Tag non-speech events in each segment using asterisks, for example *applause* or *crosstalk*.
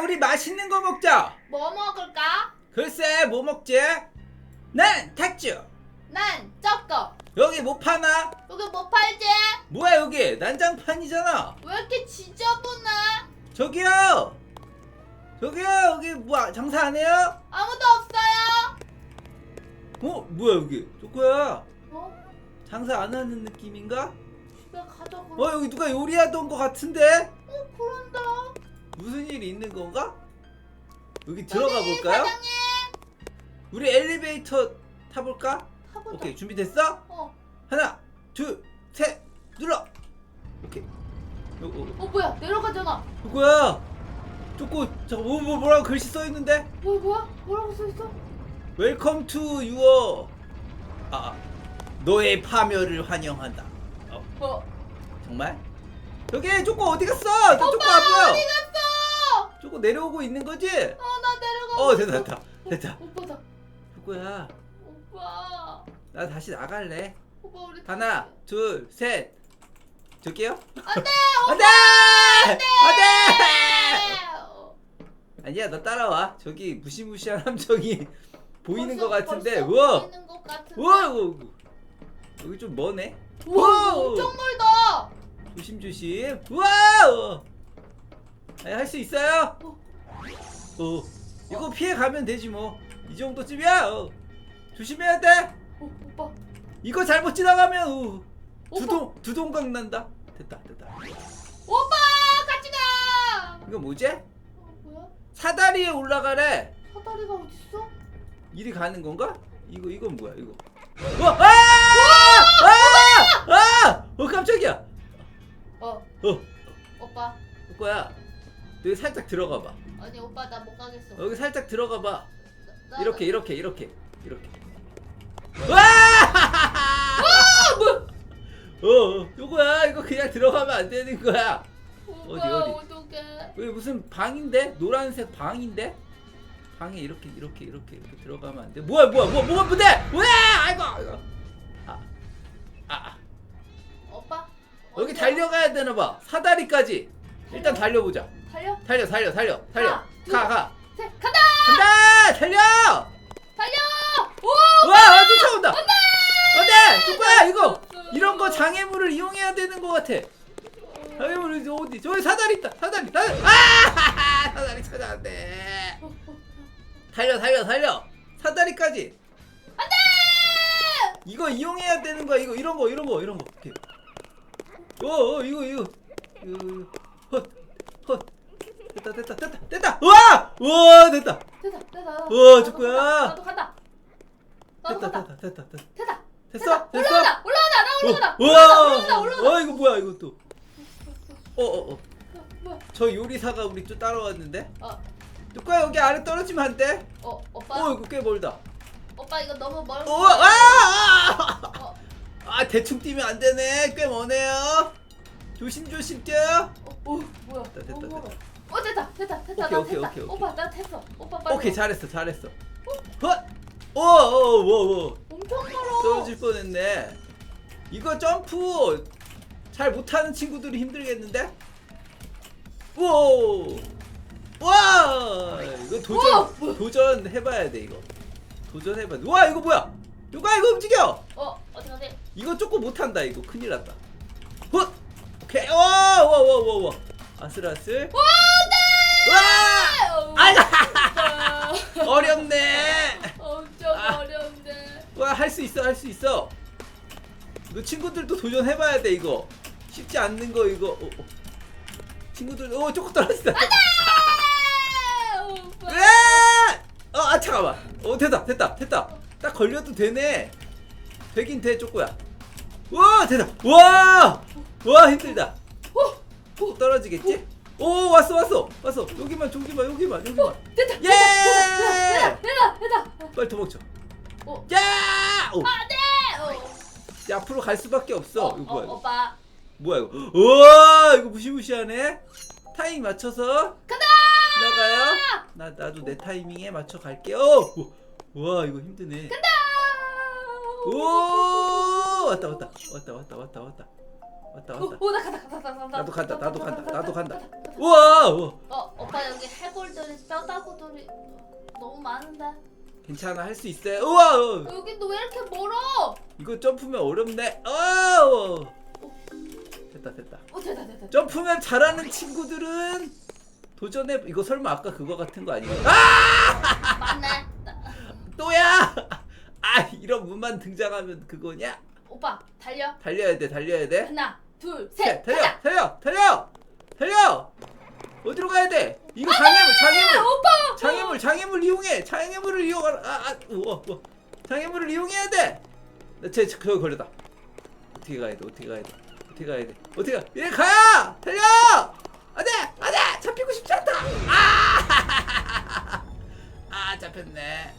우리 맛있는 거 먹자. 뭐 먹을까? 글쎄, 뭐 먹지? 난 탁주. 난 저거. 여기 뭐 파나? 여기 뭐 팔지? 뭐야 여기? 난장판이잖아. 왜 이렇게 지저분해? 저기요. 저기요, 여기 뭐 장사 안 해요? 아무도 없어요. 어, 뭐야 여기? 저거야. 어? 장사 안 하는 느낌인가? 집에 가자고. 어, 여기 누가 요리하던 거 같은데? 어, 그런다. 무슨 일이 있는 건가? 여기 들어가 여기 볼까요? 사장님. 우리 엘리베이터 타볼까? 타보자. 오케이, 준비됐어? 어. 하나, 둘, 셋, 눌러. 오케이. 어, 어, 어 뭐야? 내려가잖아. 누구야? 조금 잠깐 뭐, 뭐 뭐라고 글씨 써 있는데? 뭐야 뭐야? 뭐라고 써 있어? 웰컴 투 유어 아 아. 너의 파멸을 환영한다. 어, 어. 정말? 여기 조금 어디 갔어? 나 조금 안 보여. 조금 내려오고 있는 거지? 어, 나 내려가. 어 됐다 됐다 됐다. 오빠다. 누구야? 오빠. 나 다시 나갈래. 오빠 우리 하나, 둘, 셋. 저기요? 안돼. 안돼! 안돼! 어. 아니야, 너 따라와. 저기 무시무시한 함정이 *laughs* 보이는 것 같은데. 우와, 보이는 것 같은데. 우와, 우와. 여기 좀 머네. 우와, 우와. 엄청 멀다. 조심 조심. 우와! 할 수 있어요? 어. 어. 이거 피해 가면 되지 뭐. 이 정도쯤이야. 어. 조심해야 돼. 어, 오빠. 이거 잘못 지나가면 어. 오빠. 두동 두동강 난다. 됐다 됐다. 오빠 같이 가. 이거 뭐지? 어, 뭐야? 사다리에 올라가래. 사다리가 어디 있어? 이리 가는 건가? 이거 이건 뭐야 이거? 어, 아! 아! 아! 어 깜짝이야. 어, 어, 오빠. 거야. 여기 살짝 들어가 봐. 아니 오빠 나 못 가겠어. 여기 살짝 들어가 봐. 나- 나- 이렇게 이렇게 이렇게 이렇게. 와! *laughs* 뭐? 어, 어, 요거야. 이거 그냥 들어가면 안 되는 거야. 오빠 어디, 어디? 어떡해? 여기 무슨 방인데? 노란색 방인데? 방에 이렇게 이렇게 이렇게 이렇게 들어가면 안 돼. 뭐야 뭐야 뭐 뭐가 뭔데? 왜? 아이고 아이고. 아, 아, 아. 오빠. 여기 어디야? 달려가야 되나 봐. 사다리까지. 일단 달려보자. 달려. 달려 달려 달려 달려. 하나, 둘. 가 가. 셋 간다. 간다 달려. 달려. 오. 와 쫓아온다. 안돼. 누구야 이거? 이런 거 장애물을 이용해야 되는 거 같아. 장애물 이제 어디? 저기 사다리 있다. 사다리. 사다리. 아! 사다리 찾아왔네. 어, 어. 달려 달려 달려. 사다리까지. 안돼. 이거 이용해야 되는 거야. 이거 이런 거 이런 거 이런 거. 이렇게. 어, 어 이거 이거. 이거 이거. 헛. 헛. 됐다 됐다 됐다 됐다. 와! 와 됐다. 됐다 됐다. 우와, 나도 저거야. 간다, 나도 간다. 나도 됐다 간다. 됐다 됐다 됐다. 됐다. 됐어? 됐어? 올라온다. 올라온다. 나 올라온다. 어, 올라온다. 올라온다. 올라온다. 와 이거 뭐야 이거 또. 어어 어. 뭐야? 저 요리사가 우리 또 따라왔는데. 어, 누가 여기 아래 떨어지면 안 돼? 어, 오빠. 어 이거 꽤 멀다. 오빠 이거 너무 멀. 어, 아, 아, 어, 아 대충 뛰면 안 되네. 꽤 머네요. 조심 조심 뛰어. 어, 어, 뭐야? 됐다, 됐다, 너무 멀어. 됐다. 어 됐다 됐다 됐다 오케이, 나 오케이, 됐다. 오케이, 오케이. 오빠 나 됐어. 오빠 빨리. 오케이 와. 잘했어 잘했어. 헛. 오, 오, 오, 오. 엄청 멀어. 떨어질 뻔했네. 이거 점프 잘 못하는 친구들이 힘들겠는데? 오, 와, 이거 도전? 도전 해봐야 돼 이거. 도전 해봐. 와 이거 뭐야? 누가 이거 움직여? 어 어디 가세요? 이거 조금 못한다 이거 큰일 났다. 헛, 오케이, 와, 와, 와, 와, 와, 아슬아슬. 와 와, 안돼. 아이고, *laughs* 어렵네. 엄청 아. 어려운데. 와 할 수 있어 할 수 있어 이거 친구들도 도전해봐야 돼 이거 쉽지 않는 거 이거 어, 어. 친구들 어 조금 떨어진다 아, 오빠. 으아! 어, 아 잠깐만 어 됐다 됐다 됐다 딱 걸려도 되네 되긴 돼 쪼꼬야 와 됐다 와 와 힘들다 오, 오, 떨어지겠지 오 왔어 왔어 왔어 여기만 저기만 여기만 여기만 오, 됐다. 예! 됐다. 됐다. 됐다. 빨리 도망쳐 오. 야! 오. 안돼. 어. 야, 앞으로 갈 수밖에 없어 어, 이거 뭐야 어, 이거 오빠. 뭐야 이거? 우와 이거 무시무시하네. 타이밍 맞춰서 간다. 지나가요. 나 나도 내 타이밍에 맞춰 갈게요. 오, 우와 이거 힘드네. 간다. 오 왔다 왔다 왔다 왔다 왔다 왔다 왔다 오, 왔다. 오, 나 간다, 간다, 간다, 간다. 나도 간다 나도 간다 나도 간다. 우와 우와 어, 오빠 여기 해골들이 뼈다구들이 너무 많은데. 괜찮아 할 수 있어요 우와 어, 여기 너 왜 이렇게 멀어? 이거 점프면 어렵네 어 됐다 됐다 어 됐다 됐다. 점프면 잘하는 친구들은 도전해 이거 설마 아까 그거 같은 거 아니야 아 맞네. 나- *laughs* 또야 아 이런 문만 등장하면 그거냐 오빠 달려. 달려야 돼 달려야 돼 하나 둘 셋, 셋. 달려, 가자. 달려, 달려, 달려. 어디로 가야 돼? 이거 장애물, 장애물, 오빠. 장애물, 장애물 이용해. 장애물을 이용하라. 아, 아, 우와, 우와. 장애물을 이용해야 돼. 나쟤 그거 걸렸다. 어떻게 가야 돼? 어떻게 가야 돼? 어떻게 가야 돼? 어떻게 가? 이리 가! 달려! 안돼, 안돼, 잡히고 싶지 않다. 아, *laughs* 아, 잡혔네.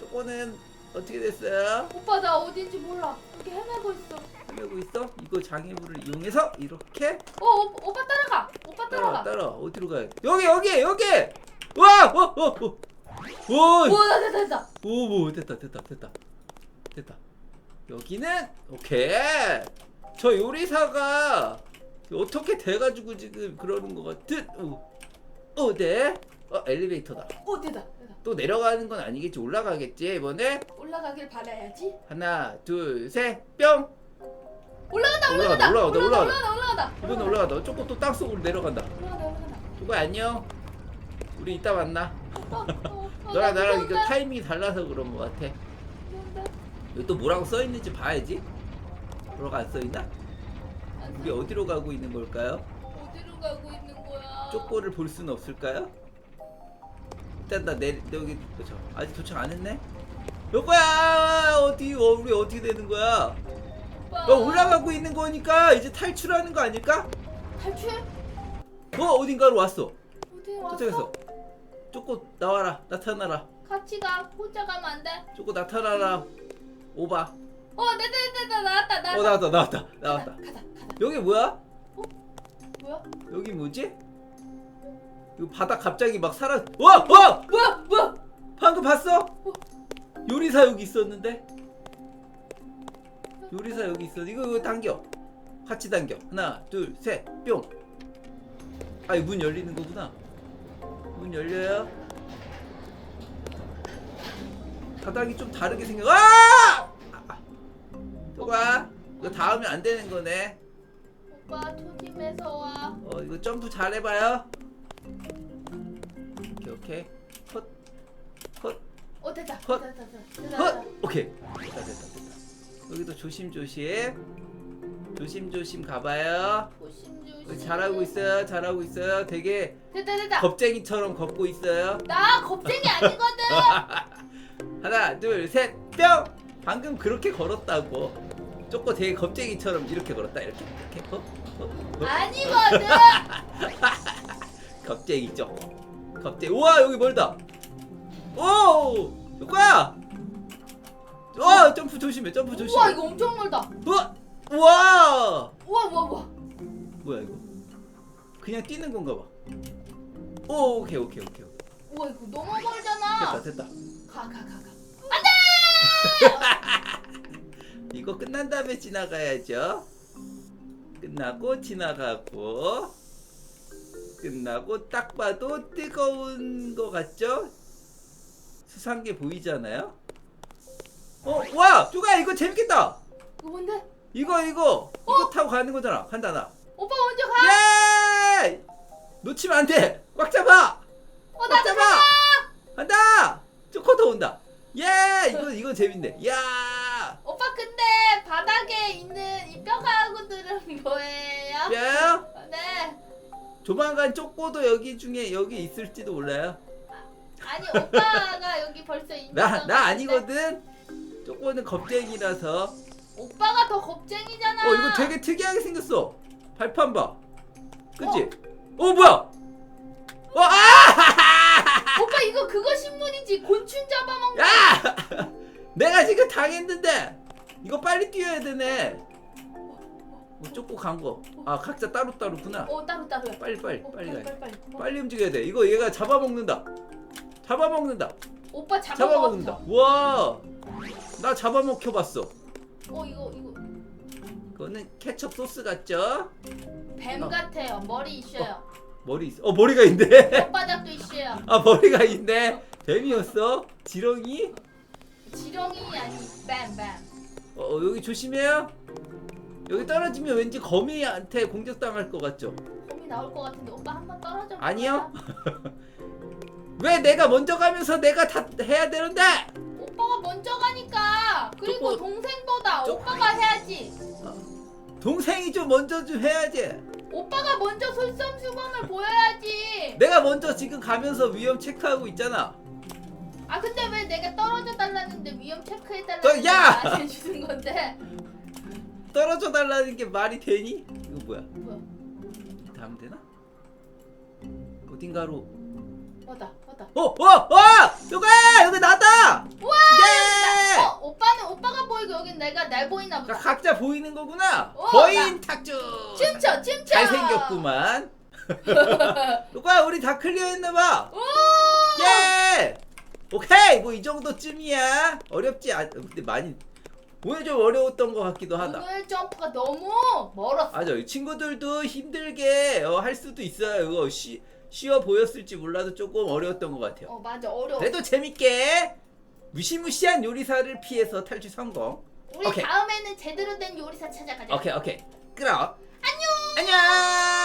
쪼꼬는 어떻게 됐어요? 오빠 나 어딘지 몰라. 여기 헤매고 있어. 헤매고 있어? 이거 장애물을 이용해서 이렇게 어 오, 오빠 따라가. 오빠 따라 따라가. 따라 어디로 가야 돼? 여기 여기 여기 와! 어, 어, 어. 오! 오나 됐다 됐다. 오, 오, 됐다 됐다 됐다 됐다 여기는 오케이 저 요리사가 어떻게 돼가지고 지금 그러는 것 같은 오, 오, 네 어, 엘리베이터다 오 됐다 됐다. 또 내려가는 건 아니겠지 올라가겠지 이번에 올라가길 바라야지. 하나 둘 셋 뿅 올라간다 올라간다, 올라간다 올라간다, 올라간다. 올라간다 올라간다. 이번 올라가다 조금 또 땅속으로 내려간다 올라간다 올라간다. 누구 안녕 우리 이따 만나 어, 어, 어, 너랑 나 나랑 이거 무서운데? 타이밍이 달라서 그런 것 같아. 무서운데? 여기 또 뭐라고 써 있는지 봐야지. 뭐라고 안써 있나? 안 우리 돼. 어디로 가고 있는 걸까요? 어디로 가고 있는 거야? 쪽고를 볼 수는 없을까요? 일단 나 내 여기 저 아직 도착 안 했네. 여보야 어디 어, 우리 어떻게 되는 거야? 오빠. 야, 올라가고 있는 거니까 이제 탈출하는 거 아닐까? 탈출? 어 어딘가로 왔어. 어디 왔어? 도착했어. 쪼꼬 나와라 나타나라. 같이 가. 혼자 가면 안 돼. 쪼꼬 나타나라. 오바. 어 됐다 됐다 됐다 나왔다 나왔다. 어 나왔다 나왔다 나왔다. 가자 가자. 가자. 여기 뭐야? 뭐야? 여기 뭐지? 이거 바닥 갑자기 막 사라. 와! 와! 뭐야 뭐야? 방금 봤어? 요리사 여기 있었는데. 요리사 여기 있어. 이거 이거 당겨. 같이 당겨. 하나, 둘, 셋, 뿅. 아, 이문 열리는 거구나. 문 열려요. 바닥이 좀 다르게 생겨. 아! 아! 또 봐. 이거 닿으면 안 되는 거네. 오빠 조심해서 와. 어 이거 점프 잘 해봐요. 오케이 오케이 됐다. 헛. 됐다 됐다 됐다. 헛. 오케이 됐다 됐다 됐다. 여기도 조심 조심 조심 조심 가봐요. 조심 조심. 여기 잘하고 있어요 잘하고 있어요. 되게 됐다 됐다. 겁쟁이처럼 걷고 있어요. 나 겁쟁이 아니거든. *laughs* 하나 둘 셋 뿅. 방금 그렇게 걸었다고. 쪼꼬 되게 겁쟁이처럼 이렇게 걸었다 이렇게 이렇게 어? 어? 어? 아니거든. *laughs* 겁쟁이죠. 겁쟁이. 우와 여기 멀다. 오, 누구야? 와 점프 조심해. 점프 조심해. 우와 이거 엄청 멀다. 우와, 우와. 우와 우와 우와. 뭐야 이거? 그냥 뛰는 건가 봐. 오, 오케이 오케이 오케이. 오케이. 우와 이거 너무 멀잖아. 됐다 됐다. 가 가 가 가. *laughs* 이거 끝난 다음에 지나가야죠. 끝나고 지나가고 끝나고 딱 봐도 뜨거운 거 같죠? 수상게 보이잖아요? 어, 와! 쭈가 이거 재밌겠다! 이거 뭔데? 이거 이거 이거 타고 가는 거잖아. 간다 나. 오빠 먼저 가. 예! 놓치면 안 돼. 꽉 잡아. 어꽉 나도 잡아. 가. 간다. 쪼코도 온다. 예! 이거 이거 재밌네. 야! 오빠 근데 바닥에 있는 이 뼈가구들은 뭐예요? 야! 네. 조만간 쪼꼬도 여기 중에 여기 있을지도 몰라요. 아니 오빠가 여기 벌써 나것 나? 아니거든. 쪼꼬는 겁쟁이라서. 오빠가 더 겁쟁이잖아. 어 이거 되게 특이하게 생겼어. 발판 봐. 그치? 어, 뭐야? 어 아! *laughs* 오빠 이거 그거 신문이지 곤충 잡아먹는. 야! *laughs* 내가 지금 당했는데 이거 빨리 뛰어야 되네. 뭐 쪼꼬 간 거. 아 각자 따로 따로구나. 어 따로 따로야. 빨리 빨리 어, 빨리 가. 빨리 빨리. 어, 빨리 움직여야 돼. 이거 얘가 잡아먹는다. 잡아먹는다. 오빠. 잡아먹는다. 와, 나 잡아먹혀 봤어. 어 이거 이거 그거는 케첩 소스 같죠? 뱀 어. 같아요. 머리 있어요. 머리 있어 어 머리가 있네 *laughs* 혓바닥도 있어요. 아 머리가 있네 뱀이었어 지렁이 지렁이 아니 뱀뱀. 어, 어, 여기 조심해요 여기 떨어지면 왠지 거미한테 공격당할 것 같죠 곰이 나올 것 같은데 오빠 한 번 떨어져. 볼까요? 아니요 *laughs* 왜 내가 먼저 가면서 내가 다 해야 되는데 오빠가 먼저 가니까 그리고 조금- 동생보다 조- 오빠가 해야지. 동생이 좀 먼저 좀 해야지 오빠가 먼저 솔선수범을 보여야지. 내가 먼저 지금 가면서 위험 체크하고 있잖아 아 근데 왜 내가 떨어져 달라는데 위험 체크해 너, 달라는 야! 안 해주는 건데? 떨어져 달라는 게 말이 되니? 이거 뭐야 뭐야? 하면 되나? 어딘가로 맞다 맞다. 어! 어! 어! 여기! 여기 나다! 우와! 예! 어 오빠는 오빠가 보이고 여긴 내가 날 보이나 가- 보다. 각자 보이는 거구나 어, 거인 탁주 춤춰 춤춰. 잘생겼구만 *laughs* 누가 우리 다 클리어했나봐 오! 예! 오케이 뭐 이 정도쯤이야 어렵지 않 근데 많이 오늘 좀 어려웠던 것 같기도 하다 오늘 점프가 너무 멀었어. 맞아 이 친구들도 힘들게 어, 할 수도 있어요 이거 쉬, 쉬워 보였을지 몰라도 조금 어려웠던 것 같아요. 어 맞아. 어려워. 그래도 재밌게 무시무시한 요리사를 피해서 탈출 성공. 우리 오케이. 다음에는 제대로 된 요리사 찾아가자. 오케이 오케이. 그럼 안녕! 안녕